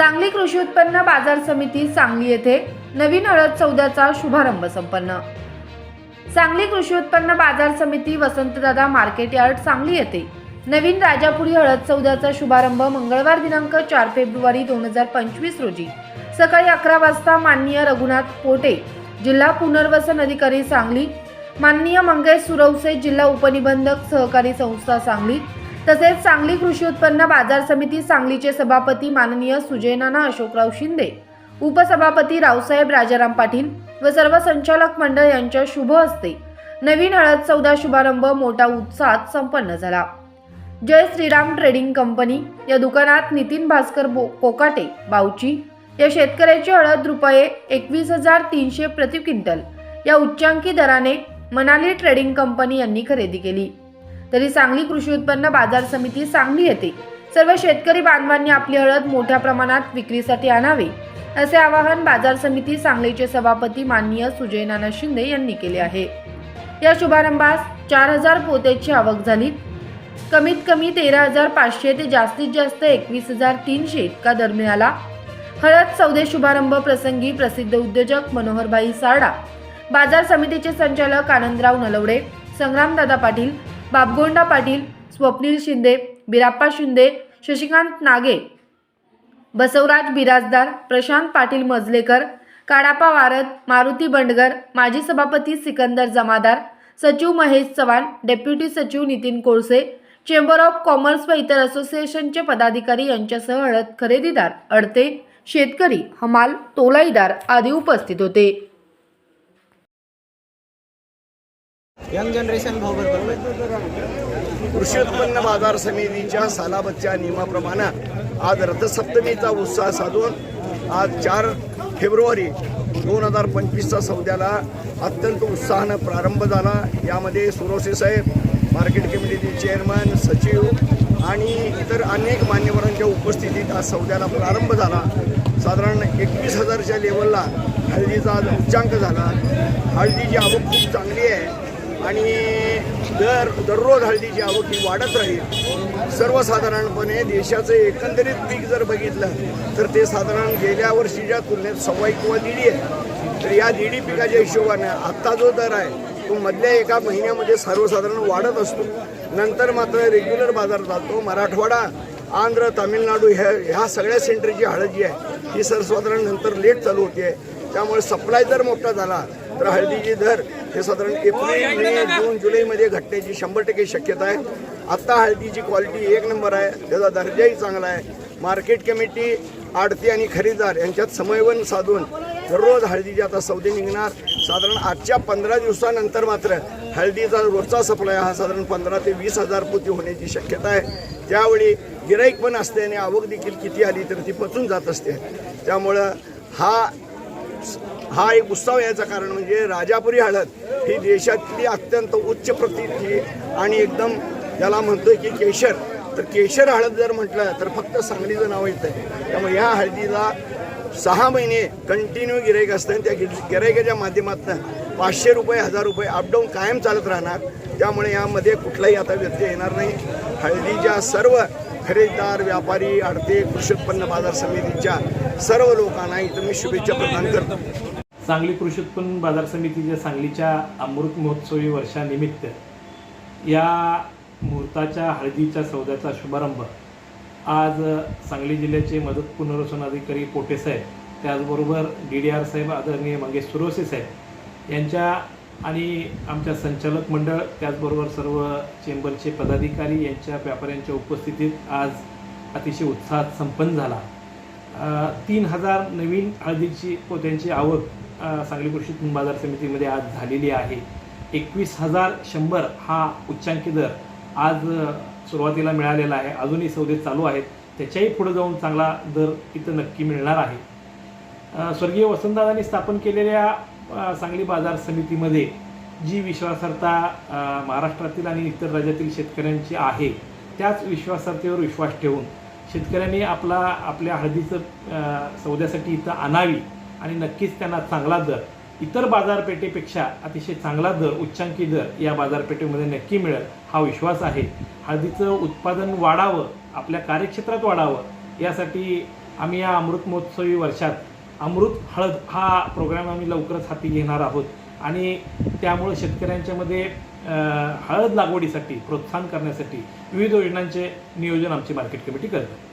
सांगली कृषी उत्पन्न बाजार समिती सांगली येथे नवीन हळद सौद्याचा शुभारंभ संपन्न. सांगली कृषी उत्पन्न बाजार समिती वसंतदादा मार्केट यार्ड सांगली येथे नवीन राजापुरी हळद सौद्याचा शुभारंभ मंगळवार दिनांक चार फेब्रुवारी दोन हजार पंचवीस रोजी. सकाळी अकरा वाजता माननीय रघुनाथ पोटे जिल्हा पुनर्वसन अधिकारी सांगली माननीय मंगेश सुरवसे जिल्हा उपनिबंधक सहकारी संस्था सांगली तसेच सांगली कृषी उत्पन्न बाजार समिती सांगलीचे सभापती माननीय सुजयनाना अशोकराव शिंदे उपसभापती रावसाहेब राजाराम पाटील व सर्व संचालक मंडळ यांच्या शुभ हस्ते नवीन हळद चौदा शुभारंभ मोठा उत्साहात संपन्न झाला. जय श्रीराम ट्रेडिंग कंपनी या दुकानात नितीन भास्कर बो कोकाटे बावची या शेतकऱ्याची हळद रुपये एकवीस हजार तीनशे प्रति क्विंटल या उच्चांकी दराने मनाली ट्रेडिंग कंपनी यांनी खरेदी केली. तरी सांगली कृषी उत्पन्न बाजार समिती सांगली येते. सर्व शेतकरी बांधवांनी आपली हळद मोठ्या प्रमाणात विक्रीसाठी आणावे असे आवाहन बाजार समिती सांगलीचे सभापती माननीय सुजय नाना शिंदे यांनी केले आहे. या शुभारंभास चार हजार पोत्याची आवक झाली. कमीत कमी तेरा हजार पाचशे ते जास्तीत जास्त एकवीस हजार तीनशे इतका दर मिळाला. हळद सौदे शुभारंभ प्रसंगी प्रसिद्ध उद्योजक मनोहरभाई सारडा बाजार समितीचे संचालक आनंदराव नलवडे संग्रामदादा पाटील बाबगोंडा पाटील स्वप्नील शिंदे बिराप्पा शिंदे शशिकांत नागे बसवराज बिराजदार प्रशांत पाटील मजलेकर काडापा वारद मारुती बंडगर माजी सभापती सिकंदर जमादार सचिव महेश चव्हाण डेप्युटी सचिव Nitin Kolse chamber of commerce व इतर असोसिएशनचे पदाधिकारी यांच्यासह हळद खरेदीदार अडते शेतकरी हमाल तोलाईदार आदी उपस्थित होते. यंग जनरेशन बरोबर कृषी उत्पन्न बाजार समितीच्या सालाबतच्या नियमाप्रमाणे आज रथसप्तमीचा उत्साह साधून आज चार फेब्रुवारी दोन हजार पंचवीसचा सौद्याला अत्यंत उत्साहानं प्रारंभ झाला. यामध्ये सुरोसे साहेब मार्केट कमिटीचे चेअरमन सचिव आणि इतर अनेक मान्यवरांच्या उपस्थितीत आज सौद्याला प्रारंभ झाला. साधारण एकवीस हजारच्या लेवलला हळदीचा आज उच्चांक झाला. हळदीची आवक खूप चांगली आहे. आणि दर दररोज हळदीची आवक ही वाढत राहील. सर्वसाधारणपणे देशाचं एकंदरीत पीक जर बघितलं तर ते साधारण गेल्या वर्षीच्या तुलनेत सव्वाई किंवा दीडी आहे. तर या दीडी पिकाच्या हिशोबाने आत्ता जो दर आहे तो मधल्या एका महिन्यामध्ये सर्वसाधारण वाढत असतो. नंतर मात्र रेग्युलर बाजार जातो. मराठवाडा आंध्र तामिळनाडू ह्या ह्या सगळ्या सेंटरची हळद जी आहे ही सर्वसाधारण नंतर लेट चालू होते. त्यामुळे सप्लाय जर मोठा झाला. तर हळदीचे दर हे साधारण एप्रिल मे जून जुलैमध्ये घटण्याची शंभर टक्के शक्यता आहे. आत्ता हळदीची क्वालिटी एक नंबर आहे. त्याचा दर्जाही चांगला आहे. मार्केट कमिटी आडती आणि खरेदीदार यांच्यात समन्वय साधून दररोज हळदीचे आता सौदे निघणार. साधारण आजच्या पंधरा दिवसानंतर मात्र हळदीचा रोजचा सप्लाय हा साधारण पंधरा ते वीस हजार पोती होण्याची शक्यता आहे. त्यावेळी गिराईक पण असते आणि आवक देखील किती आली तर ती पचून जात असते. त्यामुळं हा हा एक उत्सव याचं कारण म्हणजे राजापुरी हळद ही देशातली अत्यंत उच्च प्रतीची आणि एकदम ज्याला म्हणतोय की केशर. तर केशर हळद जर म्हटलं तर फक्त सांगलीचं नाव येतं. आहे त्यामुळे ह्या हळदीला सहा महिने कंटिन्यू गिरायक असतं आणि त्या गिर माध्यमातून पाचशे रुपये हजार रुपये अपडाऊन कायम चालत राहणार. त्यामुळे यामध्ये कुठलाही आता व्यत्यय येणार नाही. हळदीच्या सर्व खरेदीदार व्यापारी आडते कृषी उत्पन्न बाजार समितीच्या सर्व लोकांना इथं मी शुभेच्छा प्रदान करतो. सांगली कृषी उत्पन्न बाजार समितीच्या सांगलीच्या अमृत महोत्सवी वर्षानिमित्त या मुहूर्ताच्या हळदीच्या सौद्याचा शुभारंभ आज सांगली जिल्ह्याचे मदत पुनर्वसन अधिकारी पोटे साहेब त्याचबरोबर डी डी आर साहेब आदरणीय मंगेश सुरवसे साहेब यांच्या आणि आमच्या संचालक मंडळ त्याचबरोबर सर्व चेंबरचे पदाधिकारी यांच्या व्यापाऱ्यांच्या उपस्थितीत आज अतिशय उत्साहात संपन्न झाला. तीन हजार नवीन हळदीची पोत्यांची आवक सांगली कृषी उत्पन्न बाजार समितीमध्ये आज झालेली आहे. एकवीस हजार शंभर हा उच्चांकी दर आज सुरुवातीला मिळालेला आहे. अजूनही सौदे चालू आहेत. त्याच्याही पुढे जाऊन चांगला दर इथं नक्की मिळणार आहे. स्वर्गीय वसंतदादांनी स्थापन केलेल्या सांगली बाजार समितीमध्ये जी विश्वासार्हता महाराष्ट्रातील आणि इतर राज्यातील शेतकऱ्यांची आहे त्याच विश्वासार्हतेवर विश्वास ठेवून शेतकऱ्यांनी आपला आपल्या हळदीचं सौद्यासाठी इथं आणावी आणि नक्कीच त्यांना चांगला दर इतर बाजारपेठेपेक्षा अतिशय चांगला दर उच्चांकी दर या बाजारपेठेमध्ये नक्की मिळेल हा विश्वास आहे. हळदीचं उत्पादन वाढावं आपल्या कार्यक्षेत्रात वाढावं यासाठी आम्ही या अमृत महोत्सवी वर्षात अमृत हळद हा प्रोग्राम आम्ही लवकरच हाती घेणार आहोत. आणि त्यामुळे शेतकऱ्यांच्यामध्ये हळद लागवडीसाठी प्रोत्साहन करण्यासाठी विविध योजनांचे नियोजन आमची मार्केट कमिटी करते.